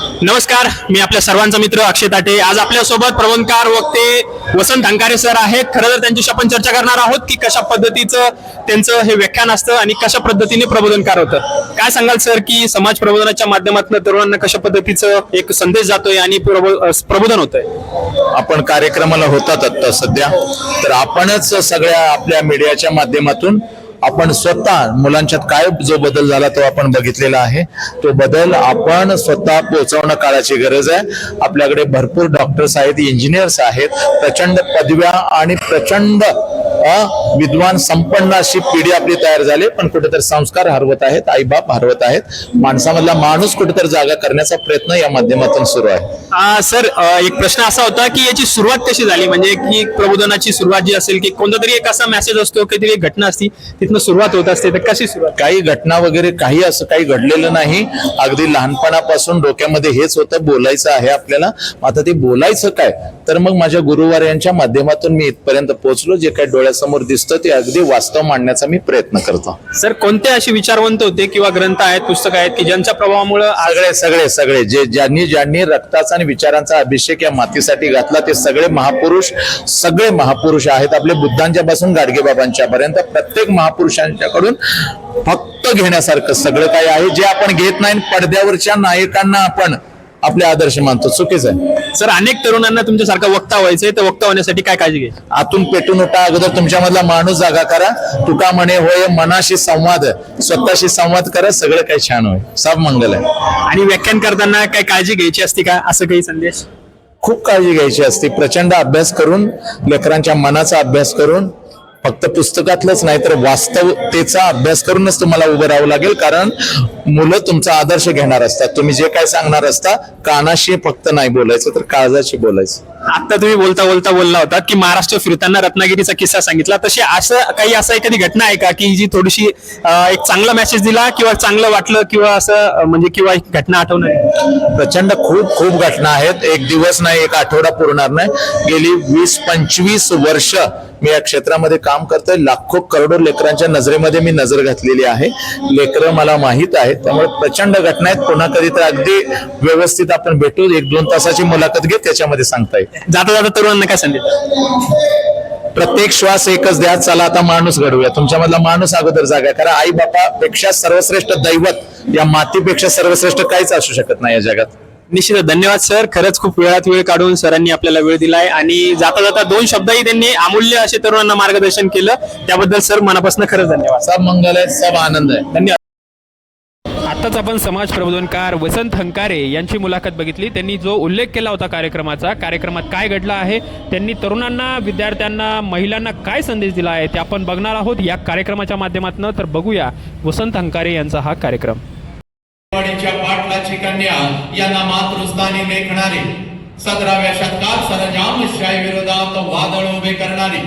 नमस्कार मी आपल्या सर्वांचा मित्र अक्षय ताटे. आज आपल्यासोबत प्रबंधकार वक्ते वसंत अंकारे सर आहेत. खरं तर त्यांच्याशी आपण चर्चा करणार आहोत की कशा पद्धतीचं त्यांचं हे व्याख्यान असतं आणि कशा पद्धतीने प्रबोधनकार होतं. काय सांगाल सर की समाज प्रबोधनाच्या माध्यमातून तरुणांना कशा पद्धतीचं एक संदेश जातोय आणि प्रबो- प्रबोधन होतंय? आपण कार्यक्रमाला होतात आता सध्या. तर आपणच सगळ्या आपल्या मीडियाच्या माध्यमातून आपण स्वतः मुलांच्यात काय जो बदल झाला तो आपण बघितलेला आहे. तो बदल आपण स्वतः पोहोचवणं काळाची गरज आहे. आपल्याकडे भरपूर डॉक्टर्स आहेत इंजिनियर्स आहेत प्रचंड पदव्या आणि प्रचंड विद्वान संपन्न अशी पिढी आपली तयार झाली पण कुठेतरी संस्कार हरवत आहेत आईबाप हरवत आहेत. माणसामधला माणूस कुठेतरी जागा करण्याचा प्रयत्न या माध्यमातून सुरू आहे. आ, सर एक प्रश्न असा होता की याची सुरुवात कशी झाली? म्हणजे की प्रबोधनाची सुरुवात जी असेल की कोणता तरी एक असा मेसेज असतो काहीतरी एक घटना असती तिथनं सुरुवात होत असते तर कशी सुरुवात? काही घटना वगैरे काही असं काही घडलेलं नाही. अगदी लहानपणापासून डोक्यामध्ये हेच होतं बोलायचं आहे आपल्याला. आता ते बोलायचं काय? तर मग माझ्या गुरुवार यांच्या माध्यमातून मी इथपर्यंत पोहोचलो. जे काही डोळ्यासमोर दिसतं ते अगदी वास्तव मांडण्याचा मी प्रयत्न करतो. सर कोणते असे विचारवंत होते किंवा ग्रंथ आहेत पुस्तक आहेत की ज्यांच्या प्रभावामुळे सगळे सगळे सगळे. जे ज्यांनी ज्यांनी रक्ताचा आणि विचारांचा अभिषेक या मातीसाठी घातला ते सगळे महापुरुष सगळे महापुरुष आहेत. आपले बुद्धांच्या पासून गाडगे बाबांच्या पर्यंत प्रत्येक महापुरुषांच्याकडून फक्त घेण्यासारखं सगळं काही आहे. जे आपण घेत नाही पडद्यावरच्या नायकांना आपण आपले आदर्श मानतो. चुकीचं आहे. सर अनेक तरुणांना तुमच्यासारखा वक्ता व्हायचंय. तर वक्ता होण्यासाठी काय काळजी घ्यायची? आतून पेटून उठा अगोदर तुमच्यामधला माणूस जागा करा. तुका म्हणे होय मनाशी संवाद स्वतःशी संवाद करा सगळं काही छान होईल. सब मंगल आहे. आणि व्याख्यान करताना काय काळजी घ्यायची असते का? असं काही संदेश? खूप काळजी घ्यायची असते. प्रचंड अभ्यास करून लेकरांच्या मनाचा अभ्यास करून फक्त पुस्तकातलंच नाही तर वास्तवतेचा अभ्यास करूनच तुम्हाला उभं राहावं लागेल. कारण मुलं तुमचा आदर्श घेणार असतात. तुम्ही जे काय सांगणार असता कानाशी फक्त नाही बोलायचं तर काळजाशी बोलायचं. आता तुम्ही बोलता बोलता बोलला होता की महाराष्ट्र फिरताना रत्नागिरीचा किस्सा सांगितला. तशी असं काही असं एखादी घटना आहे का की जी थोडीशी एक चांगला मेसेज दिला किंवा चांगलं वाटलं किंवा असं म्हणजे किंवा एक घटना आठवणार प्रचंड खूप खूप घटना आहेत. एक दिवस नाही एक आठवडा पुरणार नाही. गेली वीस पंचवीस वर्ष मी या क्षेत्रामध्ये काम करतोय. लाखो करोडो लेकरांच्या नजरेमध्ये मी नजर घातलेली आहे. लेकरं मला माहीत आहेत. त्यामुळे प्रचंड घटना आहेत. पुन्हा कधी तर अगदी व्यवस्थित आपण भेटू. एक दोन तासाची मुलाखत घे त्याच्यामध्ये सांगता येईल. जाता जाता तरुणांना काय संदेश प्रत्येक श्वास एकच द्या. चला आता माणूस घडवूया. तुमच्यामधला माणूस अगोदर जागा करा. आई बापापेक्षा सर्वश्रेष्ठ दैवत या मातीपेक्षा सर्वश्रेष्ठ काहीच असू शकत नाही या जगात. निश्चित धन्यवाद सर. खरंच खूप वेळात वेळ काढून सरांनी आपल्याला वेळ दिलाय आणि जाता जाता दोन शब्दही त्यांनी अमूल्य असे तरुणांना मार्गदर्शन केलं. त्याबद्दल सर मनापासून खरंच धन्यवाद. सब मंगल आहे सब आनंद आहे. धन्यवाद. आताच आपण समाज प्रबोधनकार वसंत हंकारे यांची मुलाखत बघितली. त्यांनी जो उल्लेख केला होता कार्यक्रमाचा कार्यक्रमात काय घडलं आहे त्यांनी तरुणांना विद्यार्थ्यांना महिलांना काय संदेश दिला आहे ते आपण बघणार आहोत या कार्यक्रमाच्या माध्यमातून. तर बघूया वसंत हंकारे यांचा हा कार्यक्रम. वाडीच्या पाटलाची कन्या यांना मातृस्थानी लेखणारी. सतराव्या शतकात सरंजामशाही विरोधात वादळ उभे करणारी.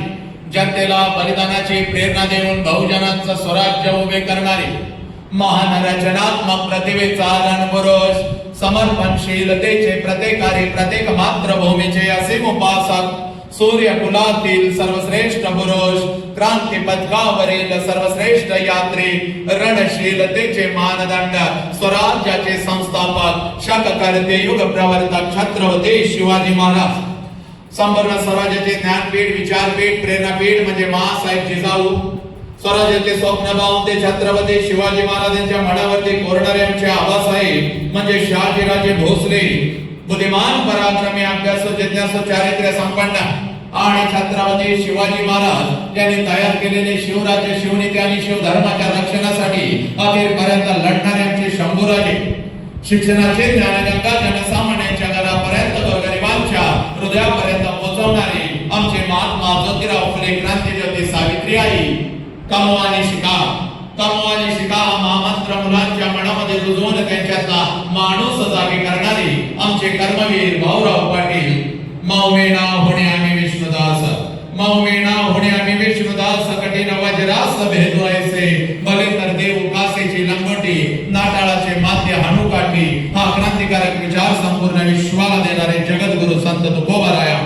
जनतेला बलिदानाची प्रेरणा देऊन बहुजनांचं स्वराज्य उभे करणारी. महान रचनात्मक प्रतिभेचा रणपुरुष समर्पणशीलतेचे प्रत्येकारी प्रत्येक मातृभूमीचे असीम उपासक सूर्यकुलातील सर्वश्रेष्ठ पुरुष क्रांती पथकावरील सर्वश्रेष्ठ यात्री रणशीलतेचे मानदंड स्वराज्याचे संस्थापक शककर्ते युग प्रवर्तक छत्रपती शिवाजी महाराज. संपूर्ण स्वराज्याचे ज्ञानपीठ विचारपीठ प्रेरणापीठ म्हणजे महासाहेब जिजाऊ. स्वराज्याचे स्वप्न पाहून ते छत्रपती शिवाजी महाराजांच्या मनावरती कोरणारे आमचे आबासाहेब म्हणजे शहाजीराजे भोसले. बुद्धिमान पराक्रमी अभ्यास जिज्ञासू चारित्र्य संपन्न. आणि छत्रपती शिवाजी महाराज यांनी तयार केलेले शिवराज्य शिवनीती आणि शिवधर्माच्या रक्षणासाठी अखेरपर्यंत लढणारे आमचे शंभूराजे शिक्षणाचे ज्ञानगंगा जनसामान्यांच्या घरापर्यंत गरिबांच्या हृदयापर्यंत पोहोचवणारे आमचे महात्मा ज्योतिराव फुले क्रांतीज्योती सावित्री आई कमवा आणि शिका कमवा आणि शिका महामंत्र मुलांच्या मनामध्ये रुजवून त्यांच्यातला माणूस जागे करणारे आमचे कर्मवीर भाऊराव पाटील. मौमेना होणे आम्ही विष्णुदास मौमेना होणे आम्ही विष्णुदास कठीण वज्रास भेदू ऐसे भले तर देव कासेची लंगोटी नाटाळाचे माध्य हाणूकाठी हा क्रांतिकारक विचार संपूर्ण विश्वाला देणारे जगद्गुरु संत तुकोबाराया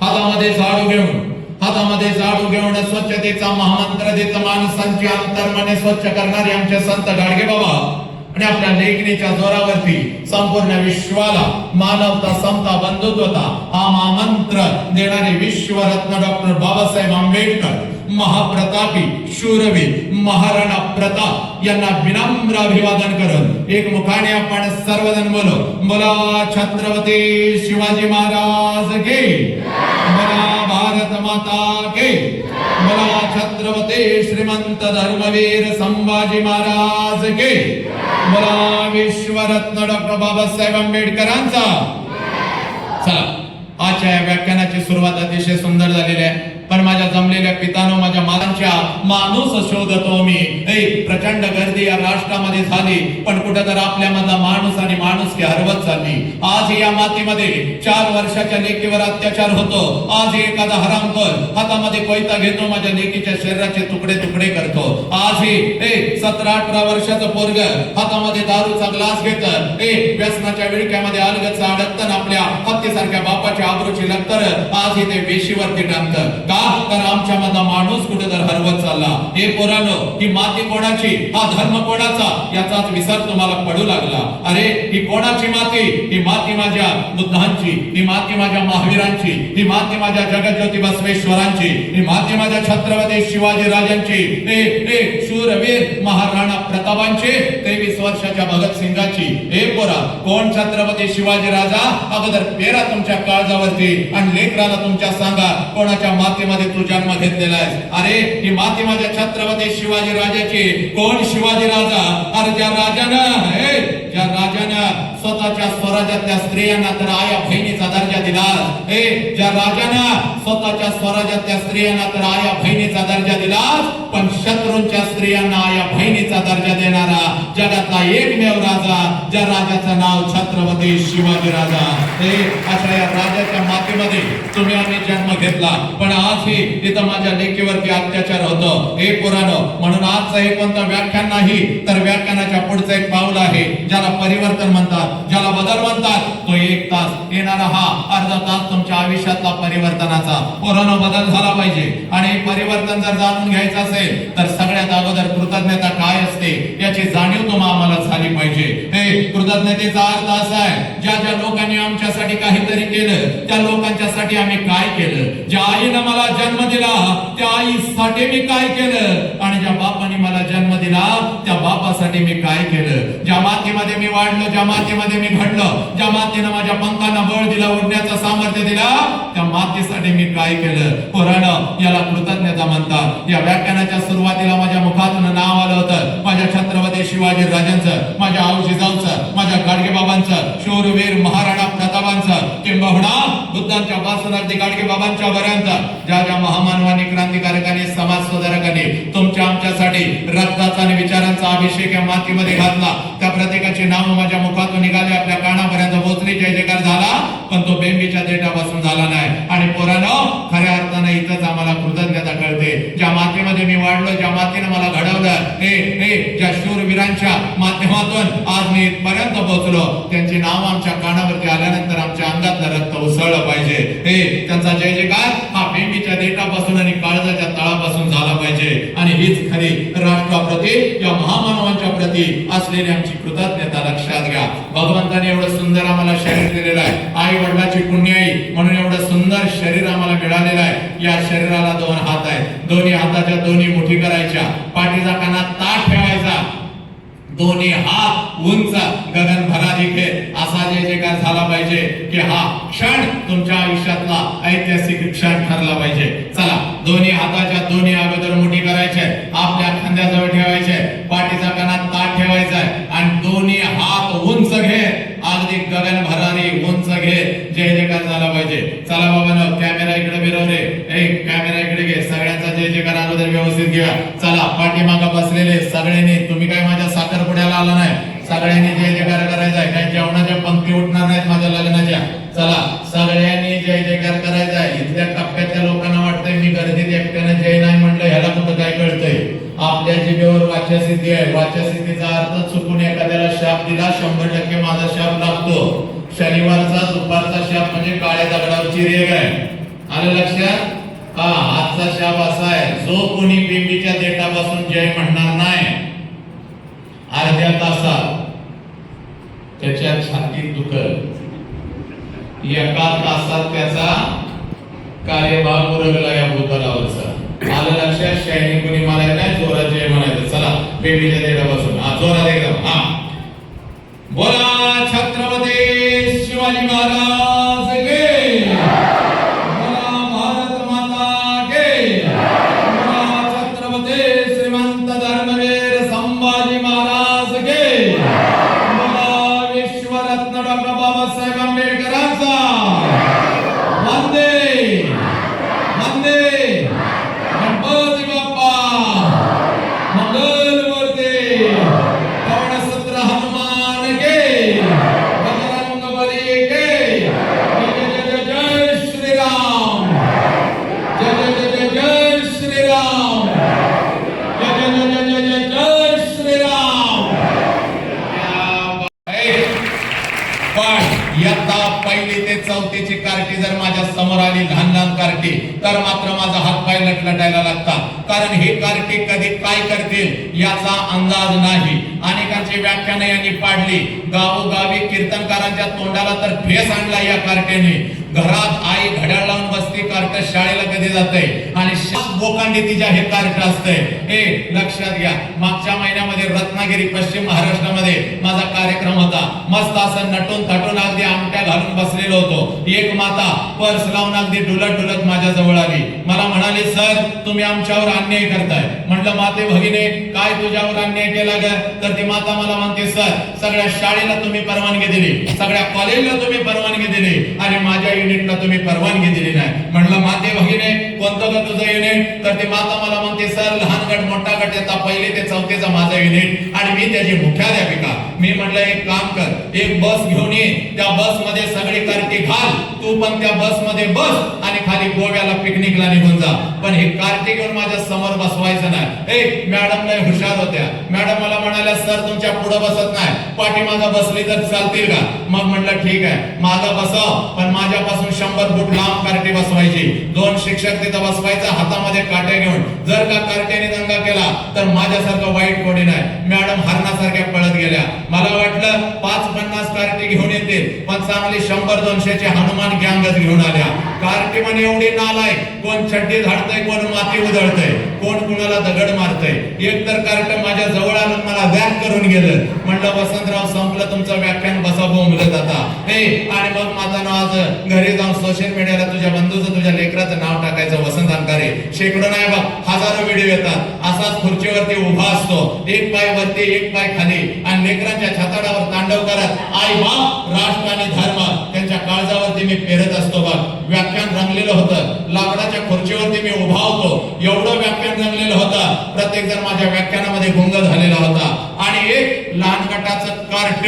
हातामध्ये झाडू घेऊन. हातामध्ये झाडू घेऊन स्वच्छतेचा महामंत्र देत माणसांची अंतर्मने स्वच्छ करणारे आमचे संत गाडगे बाबा आणि आपल्या लेखणीच्या जोरावरती संपूर्ण विश्वाला मानवता समता बंधुत्वता हा महामंत्र देणारे विश्वरत्न डॉक्टर बाबासाहेब आंबेडकर. महाप्रतापी शूरवीर महाराणा प्रताप यांना विनम्र अभिवादन करत एक मुखाने आपण सर्वजण बोलो मला छत्रपती शिवाजी महाराज घे मला भारत माता घे मला छत्रपती श्रीमंत धर्मवीर संभाजी महाराज घे मला विश्वरत्न डॉक्टर बाबासाहेब आंबेडकरांचा. चला आजच्या या व्याख्यानाची सुरुवात अतिशय सुंदर झालेली आहे. पण माझ्या जमलेल्या पितानो माझ्या मातांच्या माणूस शोधतो मी. ए प्रचंड गर्दी या राष्ट्रामध्ये झाली पण कुठं तर आपल्या मधला माणूस आणि माणूस की हरवत चालली. आज या मातीमध्ये चार वर्षाच्या लेकीवर अत्याचार होतो. आज एखादा हरामखोर हातामध्ये कोयता घेतो माझ्या लेकीच्या शरीराचे तुकडे तुकडे करतो. आज हे ए सतरा अठरा वर्षाचं पोरग हातामध्ये दारूचा ग्लास घेत. ए व्यसनाच्या विळक्यामध्ये अलगत अडकतं आपल्या हत्येसारख्या बापाच्या आबरूची लक्तर आज ते वेशीवरती टाकतं का तर आमच्या मधला माणूस कुठे तर हरवत चालला. हे पोरानो ही माती कोणाची? हा धर्म कोणाचा? याचाच विसर तुम्हाला पडू लागला. अरे ही कोणाची माती? ही माती माझ्या बुद्धांची ही माती माझ्या महावीरांची ही माती माझ्या जगज्योती बसवेश्वरांची ही माती माझ्या छत्रपती शिवाजी राजांची ए ए शूरवीर महाराणा प्रतापांची तेवीस वर्षाच्या भगतसिंगाची हे पोरा कोण छत्रपती शिवाजी राजा? अगोदर पेरा तुमच्या काळजावरती आणि लेकराला तुमच्या सांगा कोणाच्या मातीमध्ये मध्ये तू जन्म घेतलेला आहे अरे ही माती माझ्या छत्रपती शिवाजी राजाची. कोण शिवाजी राजा? अरे ज्या राजानं ज्या राजानं स्वतःच्या स्वराज्यातल्या स्त्रियांना तर आया बहिणीचा दर्जा दिला. हे ज्या राजानं स्वतःच्या स्वराज्यातल्या स्त्रियांना तर आया बहिणीचा दर्जा दिला. पण शत्रूंच्या स्त्रियांना या बहिणीचा दर्जा देणारा जगातला एकमेव राजा ज्या राजाचं नाव छत्रपती शिवाजी राजा. हे अशा या राजाच्या मातीमध्ये तुम्ही आम्ही जन्म घेतला. पण आज ही तिथं माझ्या लेकीवरती अत्याचार होतो. हे पुराणं म्हणून आजचं हे कोणतं व्याख्यान नाही तर व्याख्यानाच्या पुढचं एक पाऊल आहे ज्याला परिवर्तन म्हणतात ज्याला बदल म्हणतात. एक तास येणारा हा अर्धा तास तुमच्या आयुष्यातला परिवर्तनाचा. पूर्ण बदल झाला पाहिजे. आणि परिवर्तन जर जाणून घ्यायचं असेल तर सगळ्यात अगोदर कृतज्ञता काय असते याची जाणीव तुम्हाला आम्हाला झाली पाहिजे. हे कृतज्ञतेचा अर्थ असा आहे ज्या ज्या लोकांनी आमच्यासाठी काहीतरी केलं त्या लोकांच्यासाठी आम्ही काय केलं? ज्या आईनं मला जन्म दिला त्या आईसाठी मी काय केलं? आणि ज्या बापाने मला जन्म दिला त्या बापासाठी मी काय केलं? ज्या मातीमध्ये मी वाढलो ज्या मातीमध्ये मी घडलो ज्या मातीनं माझ्या पंखांना बळ दिला उडण्याचं सामर्थ्य दिला त्या मातीसाठी मी काय केलं? पुराण याला कृतज्ञता म्हणतात. या व्याख्यानाच्या सुरुवातीला माझ्या मुखातून नाव आलं होतं. माझ्या छत्रपती शिवाजी राजांचं माझ्या आऊजी जाऊचं माझ्या गाडगे बाबांचं शूरवीर महाराणा प्रतापांचं किंबहुना बुद्धांच्या वासनार्थी गाडगे बाबांच्या पर्यंत ज्या ज्या महामानवानी क्रांतिकारकांनी समाज सुधारकांनी तुमच्या आमच्यासाठी रक्ताचा आणि विचारांचा अभिषेक या मातीमध्ये घातला. त्या प्रत्येकाचे नाव माझ्या मुखातून निघाले. आपल्या कानापर्यंत पोहोचले जय जयकार झाला. पण तो बेंबीच्या देठापासून झाला नाही. आणि पोरानं खऱ्या अर्थानं इथंच आम्हाला कृतज्ञता कळते. ज्या मातीमध्ये मी वाढलो ज्या मातीनं मला घडवलं हे हे ज्या शूरवीरांच्या माध्यमातून आज मी इथपर्यंत पोहोचलो त्यांची नाव आमच्या कानावरती आल्यानंतर आमच्या अंगातलं रक्त उसळलं पाहिजे. हे त्यांचा जय जयकार हा बेंबीच्या देठापासून आणि काळजाच्या तळापासून झाला पाहिजे. आणि हीच खरी राष्ट्राप्रती या महामानवांच्या प्रती असलेली आमची कृतज्ञता लक्षात घ्या. भगवंताने एवढं सुंदर आम्हाला शरीर दिलेलं आहे. आई वडिलाची पुण्याई म्हणून एवढं सुंदर शरीर आम्हाला मिळालेलं आहे. या शरीराला दोन हात आहेत. दोन्ही हाताच्या दोन्ही मुठी करायच्या. पाठीचा कानात ताट ठेवायचा. दोन्ही हात उंच. गगन भरा असा जे जे काय झाला पाहिजे की हा क्षण तुमच्या आयुष्यातला ऐतिहासिक क्षण ठरला पाहिजे चला दोन्ही हाताच्या दोन्ही अगोदर मुठी करायचे आपल्या खांद्याजवळ ठेवायचे पाठीचा कानात ताट ठेवायचा आहे आणि दोन्ही हात उंच घे अगदी गगन भरारी उंच घे जय जयकार झाला पाहिजे चला बाबा कॅमेरा इकडे फिरव रे ए कॅमेरा इकडे घे सगळ्यांचा जय जयकार अगोदर व्यवस्थित घ्या चला पाठीमागा बसलेले सगळ्यांनी तुम्ही काय माझ्या साखरपुड्याला आला नाही सगळ्यांनी जय जयकार करायचा आहे काय जेवणाच्या पंक्ती उठणार नाहीत माझ्या लग्नाच्या चला सगळ्यांनी जय जयकार करायचा आहे इथल्या टप्प्यातल्या लोकांना वाटतंय मी गर्दीत एकट्यानं जय नाही म्हटलं ह्याला कुठं काय कळतंय आपल्या वाच्यसिद्धी आहे वाच्यसिद्धीचा अर्थ चुकून एखाद्याला शाप दिला शंभर टक्के माझा शाप लागतो. शनिवारचा दुपारचा शाप म्हणजे काळ्या दगडावरची रेग आहे आलं लक्षात? हा आजचा शाप असा आहे. जो कोणी बिंबीच्या देठापासून जय म्हणणार नाही अर्ध्या तासात त्याच्या छातीत दुखल. एका तासात त्याचा कार्यभाग उरगला या भूतलावरचा. आलं लक्षात शायनी कोणी मला नाही चोराचे म्हणायचं. चला बेबीच्या देडा बसून हा चोरा एकदम हा. बोला छत्रपती शिवाजी महाराज! समोर आली लहान लहान कार्टी तर मात्र माझा हातपाय लटलटायला लागतात कारण हे कार्टे कधी काय करतील याचा अंदाज नाही. अनेकांची व्याख्यान यांनी पाडली. गावोगावी कीर्तनकारांच्या तोंडाला तर फेस आणला या कार्टेने. घरात आई घड्याळ लावून बसते कार्ट शाळेला कधी जाते? आणि बोकांडी तिच्या हे कार्ट असते. हे लक्षात घ्या. मागच्या महिन्यामध्ये रत्नागिरी पश्चिम महाराष्ट्रामध्ये माझा कार्यक्रम होता. मस्त असं नटून थटून अगदी आमट्या घालून बसलेलो होतो. एक माता पर्स लावून अगदी डुलत डुलत माझ्या जवळ आली. मला म्हणाले सर तुम्ही आमच्यावर अन्याय करताय. म्हटलं माते भगिने काय तुझ्यावर अन्याय केला ग? तर ती माता मला म्हणते सर सगळ्या शाळेला तुम्ही परवानगी दिली. सगळ्या कॉलेजला तुम्ही परवानगी दिली. आणि माझ्या युनिटला तुम्ही परवानगी दिली नाही. म्हटलं माते भगिने कोणतं का तुझं युनिट तर ती माता मला म्हणते सर लहान गट मोठा गट येता पहिले ते चौथीचा माझा युनिट आणि मी त्याची मुख्याध्यापिका. मी म्हटलं एक काम कर. एक बस घेऊन ये. त्या बसमध्ये सगळी कार्टी घाल. तू पण त्या बसमध्ये बस. आणि खाली गोव्याला पिकनिकला निघून जा. पण हे कार्टी घेऊन माझ्यासमोर बसवायचं नाही. ए मॅडम लय हुशार होत्या. मॅडम मला म्हणाल्या सर तुमच्यापुढे बसत नाही. पाठीमागं बसली तर चालतील का? मग म्हटलं ठीक आहे. मागं बसव पण माझ्यापासून शंभर फूट लांब कार्टी बसवायची. दोन शिक्षक तिथं बसवायचा हातामध्ये काट्या घेऊन. जर का कार्ट्याने दंगा केला तर माझ्यासारखं वाईट कोणी नाही. मॅडम हरणासारख्या पळत गेल्या. मला वाटलं पाच पन्नास कार्टी घेऊन येते पण चांगली शंभर दोनशेचे हनुमान गँगच घेऊन आल्या. कार्टी म्हणे एवढी नालाय कोण छड्डी झाडतय कोण माती उधळतय? कोण कुणाला दगड मारतय? एक तर कार्ट माझ्या जवळ आणून मला वॅक करून गेलं. म्हणलं वसंतराव संपलं तुमचं व्याख्यान बसा बोंबलत आता. हे आणि मग माझा नाव आज घरी जाऊन सोशल मीडियाला तुझ्या बंधूचं तुझ्या लेकराचं नाव टाकायचं वसंत अंकारे शेकडो नाही बघ हजारो व्हिडिओ येतात. असाच खुर्चीवरती उभा असतो. एक पाय वरती एक पाय खाली. आणि लेकरांच्या छाताडावर तांडव करत आई बाप राष्ट्र आणि धर्म. काळजावरती मी पेरत असतो बघ. व्याख्यान रंगलेलं होतं. लाकडाच्या खुर्चीवरती मी उभा होतो. एवढं व्याख्यान रंगलेलं होतं. प्रत्येक जण माझ्या व्याख्यानामध्ये गुंग झालेला होता. आणि एक लहान गटाचं कार्ट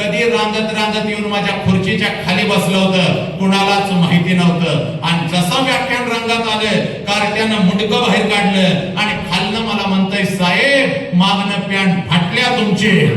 कधी रांगत रांगत येऊन माझ्या खुर्चीच्या खाली बसलं होतं. कुणालाच माहिती नव्हतं. आणि जसं व्याख्यान रंगात आलं कार्ट्यानं मुंडकं बाहेर काढलं आणि खालनं मला म्हणतंय साहेब मागणं पॅन्ट फाटल्या तुमची.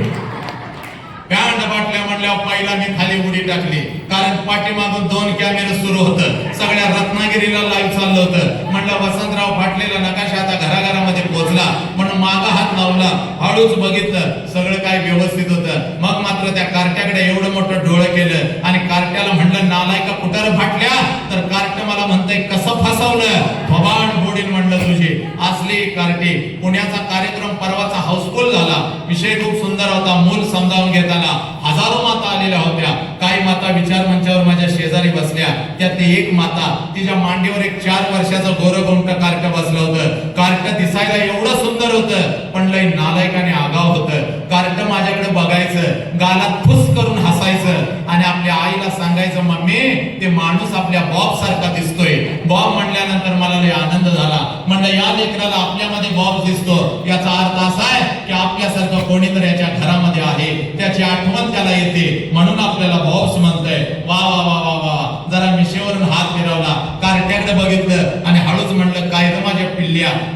पॅन्ट बाटल्या म्हणल्यावर पहिला मी खाली उडी टाकली. कारण पाठीमागून दोन कॅमेरे सुरू होतं. सगळ्या रत्नागिरीला लाईव्ह चाललं होतं. म्हणलं वसंतराव फाटलेला नकाशा आता घराघरामध्ये पोहोचला म्हणून मागा हात लावला. हळूच बघितलं. सगळं काय व्यवस्थित होतं. मग मात्र त्या कार्ट्याकडे एवढं मोठं डोळं केलं. आणि कार्ट्याला म्हणलं नालायका कुठार फाटल्या? तर कार्ट मला म्हणतंय कसं फसवलं? भवान बोडीन म्हणलं तुझी. असली कार्टी. पुण्याचा कार्यक्रम परवाचा हाऊसफुल झाला. विषय खूप सुंदर होता मूल समजावून घेताना हजारो माता आलेल्या होत्या. काही माता विचार मंचावर माझ्या शेजारी बसल्या. त्यातली एक माता तिच्या मांडीवर एक चार वर्षाचं गोरगोमट कार्य बसलं होतं. कार्ट दिसायला एवढं सुंदर होतं पण लय नालायकाने आगाव होतं. कार्ट माझ्याकडे बघायचं गालात फुस करून हसायचं आणि आपल्या आईला सांगायचं मम्मी ते माणूस आपल्या बॉब सारखा दिसतोय. बॉब म्हणल्यानंतर मला लय आनंद झाला. म्हणलं या लेकराला आपल्यामध्ये बॉब दिसतो. याचा अर्थ असा आहे की आपल्यासारखं कोणीतरी याच्या घरामध्ये आहे. त्याची आठवण त्याला येते. म्हणून आपल्याला बॉब्स म्हणतंय. वा वा वा वा वा. जरा मिशेवरून हात फिरवला. कार्ट्याकडे बघितलं आणि हळूच म्हणलं काय रे माझ्या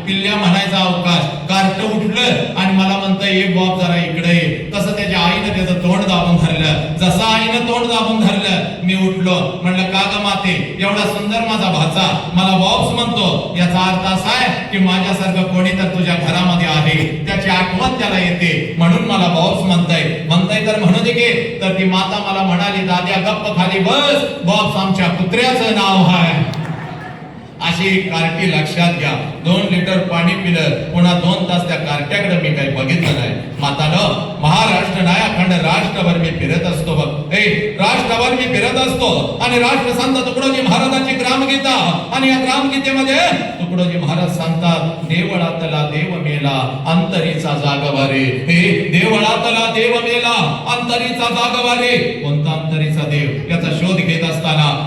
पिल्ल्या म्हणायचा अवकाश. कार्ट उठलं आणि मला म्हणतंय ये बॉब जरा इकडे ये. तसं त्याच्या आईनं त्याचं तोंड दाबून धरलं. जसं आईनं तोंड दाबून धरलं मी उठलो. म्हणलं का ग माते एवढा सुंदर माझा भाचा. मला बॉब्स म्हणतो याचा अर्थ असा आहे की माझ्यासारखं कोणी तर तुझ्या घरामध्ये आहे. त्याची आठवण त्याला येते. म्हणून मला बॉब्स म्हणताय. म्हणताय तर म्हणू दे गे तर ती माता मला म्हणाली दाद्या गप्प खाली बस. बॉब्स आमच्या कुत्र्याचं नाव आहे अशी कार्टी लक्षात घ्या. दोन लिटर पाणी पिलं पुन्हा दोन तास त्या कार्ट्याकडे मी काही बघितलं नाही. मातानं महाराष्ट्र नाही अखंड राष्ट्रभर मी फिरत असतो बघ. ए राष्ट्रभर मी फिरत असतो. आणि राष्ट्रसंत तुकडोजी महाराजांची ग्रामगीता. आणि या ग्रामगीतेमध्ये तुकडोजी महाराज सांगतात देवळातला देव मेला अंतरीचा जागवारे हे देवळातला देव मेला अंतरीचा जागवारे कोणता अंतरीचा देव? याचा शोध घेत असताना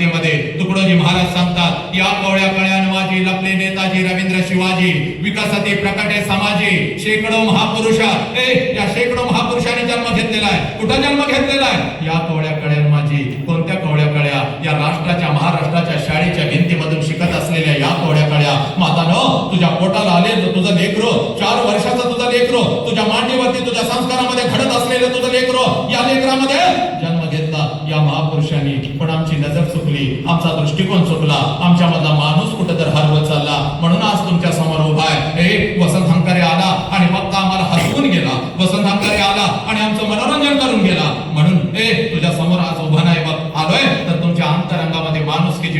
त्याच तुकडोजी महाराज सांगतात या कोवळ्या कळ्यान माझी लपले नेताजी रवींद्र शिवाजी विकासाती प्रकटे समाजी. शेकडो महापुरुषा ए या शेकडो महापुरुषांनी जन्म घेतलेला आहे. कुठं जन्म घेतलेला आहे? या कोवळ्या कळ्यान माझी कोणत्या कोवळ्या कळ्या? या राष्ट्राच्या महाराष्ट्राच्या शाळेच्या भिंतीमधून शिकत असलेल्या या कोवळ्या कळ्या. मातानो तुझ्या पोटाला आले तुझं लेकरो चार वर्षाचा तुझा लेकरो तुझ्या मांडीवरती तुझ्या संस्कारामध्ये घडत असलेलं तुझं लेकरो या लेकरामध्ये जन्म घेतला या महापुरुषांनी पण आमची होती आमचा दृष्टिकोन चुकला. आमच्या मधला माणूस कुठं तर हरवत चालला. म्हणून आज तुमच्यासमोर उभा आहे. हे वसंत हंकारे आला आणि फक्त आम्हाला हसवून गेला वसंत हंकारे आला आणि आमचं मनोरंजन करून गेला म्हणून ए तुझ्या समोर आज उभा नाही बघ आलोय तर तुमच्या अंतरंगामध्ये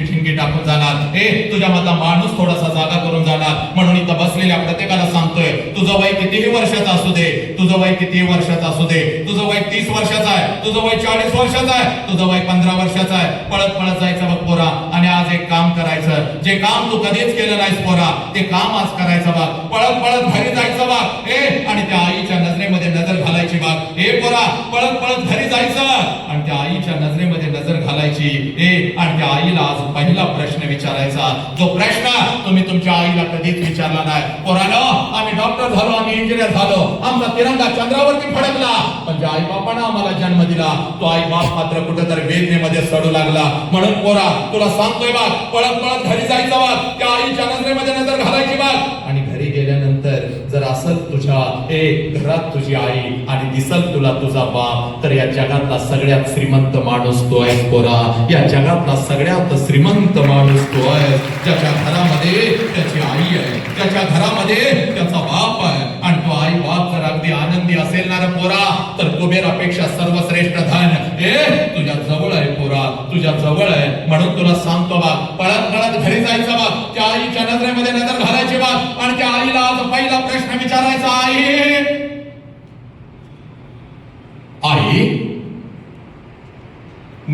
माणुसकीची ठिणगी टाकून जाणार. ए तुझ्या मधला माणूस थोडासा जागा करून जाणार. म्हणून इथं बसलेल्या प्रत्येकाला सांगतोय तुझं वय कितीही वर्षाचं असू दे तुझं वय कितीही वर्षाचं असू दे तुझं वय तीस वर्षाचं आहे तुझं वय चाळीस वर्षाचं आहे तुझं वय पंधरा वर्षाचं आहे. पळत पळत जायचं बघ पोरा आणि आज एक काम करायचं. जे काम तू कधीच केलं नाहीस पोरा ते काम आज करायचं बघ. पळत पळत घरी जायचं बघ. ए आणि त्या आईच्या नजरेमध्ये नजर घालायची बघ. ए पोरा पळत पळत घरी जायचं. त्या आईच्या नजरेमध्ये नजर घालायची. ए आणि त्या आईला आज पहिला प्रश्न विचारायचा. जो प्रश्न तुम्ही तुमच्या आईला कधीच विचारला नाही. पोरानो आम्ही डॉक्टर झालो आम्ही इंजिनियर झालो. आमचा तिरंगा चंद्रावरती फडकला. पण ज्या आई बापानं आम्हाला जन्म दिला तो आई बाप मात्र कुठेतरी वेदनेमध्ये सडू लागला. म्हणून पोरा तुला सांगतोय बाग पळत पळत घरी जायचं बाग त्या आईच्या नजरेमध्ये नजर घालायची बाग आणि घरी गेल्यानंतर असल तुझ्या ए घरात तुझी आई आणि दिसल तुला तुझा बाप तर या जगातला सगळ्यात श्रीमंत माणूस तो आहे पोरा. या जगातला सगळ्यात श्रीमंत माणूस तो आहे. ज्याच्या घरामध्ये त्याची आई आहे. त्याच्या घरामध्ये त्याचा बाप आहे. आणि तो आई बाप जर अगदी आनंदी असेल ना पोरा. तर कुबेरापेक्षा सर्वश्रेष्ठ धन ए तुझ्या जवळ आहे पोरा. तुझ्या जवळ आहे. म्हणून तुला सांगतो बाप पळत पळत घरी जायचं बा त्या आईच्या नजरेमध्ये नजर घालायची बा आणि त्या आईला आज पहिला प्रश्न विचारायचा आई आई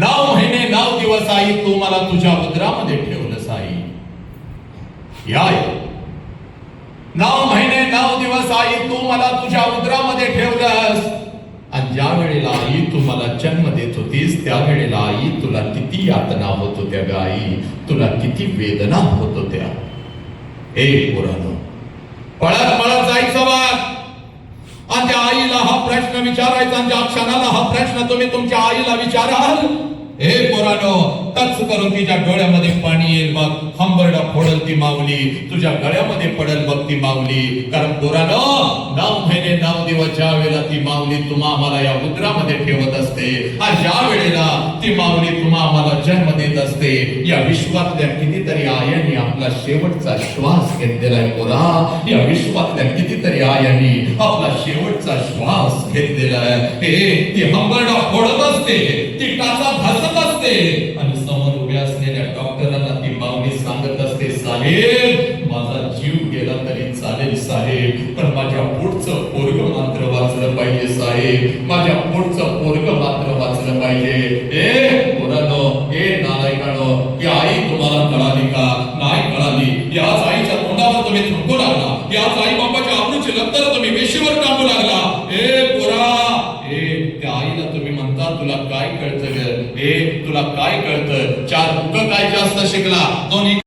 नऊ महिने नऊ दिवस आई तू मला तुझ्या उदरामध्ये ठेवलंस आई या आई. नऊ महिने नऊ दिवस आई तू मला तुझ्या उदरामध्ये ठेवलंस आणि ज्या वेळेला आई तू मला जन्म देत होतीस त्यावेळेला आई तुला किती यातना होत होत्या ग आई तुला किती वेदना होत होत्या हे पुराण. पळत पळत जायचं बघ आणि त्या आईला हा प्रश्न विचारायचा आणि ज्या क्षणाला हा प्रश्न तुम्ही तुमच्या आईला विचाराल हे पोरानो टच करून तिच्या डोळ्यामध्ये पाणी येईल बघ. हंबरडा फोडल ती माऊली तुझ्या गळ्यामध्ये पडल बघ ती माऊली. कारण पोरानो नऊ महिने नऊ दिवस ज्या वेळेला ती माऊली तुम्हा आम्हाला या उद्रामध्ये ठेवत असते हा ज्या वेळेला ती माऊली तुम्हा आम्हाला जन्म देत असते या विश्वातल्या कितीतरी आयांनी आपला शेवटचा श्वास घेतलेला आहे पोरा. या विश्वातल्या कितीतरी आयांनी आपला शेवटचा श्वास घेतलेला आहे. हे ती हंबरडा फोडत असते. साहेब माझा जीव गेला तरी चालेल साहेब पण माझ्या पोटचं पोरग मात्र वाचलं पाहिजे साहेब. माझ्या पोटचं पोरग मात्र वाचलं पाहिजे. ए पोरानो ए नालायकानो की आई तुम्हाला कळाली का? नाही कळाली. याच आईच्या तोंडावर तुम्ही थुंकू लागला. याच आई बापाच्या आबरूची लत्तर तुम्ही वेशीवर टाकू लागला. ए पोरा ए त्या आईला तुम्ही म्हणता तुला काय कळतं ए तुला काय कळतं? चार मुख काय जास्त शिकला? दोन्ही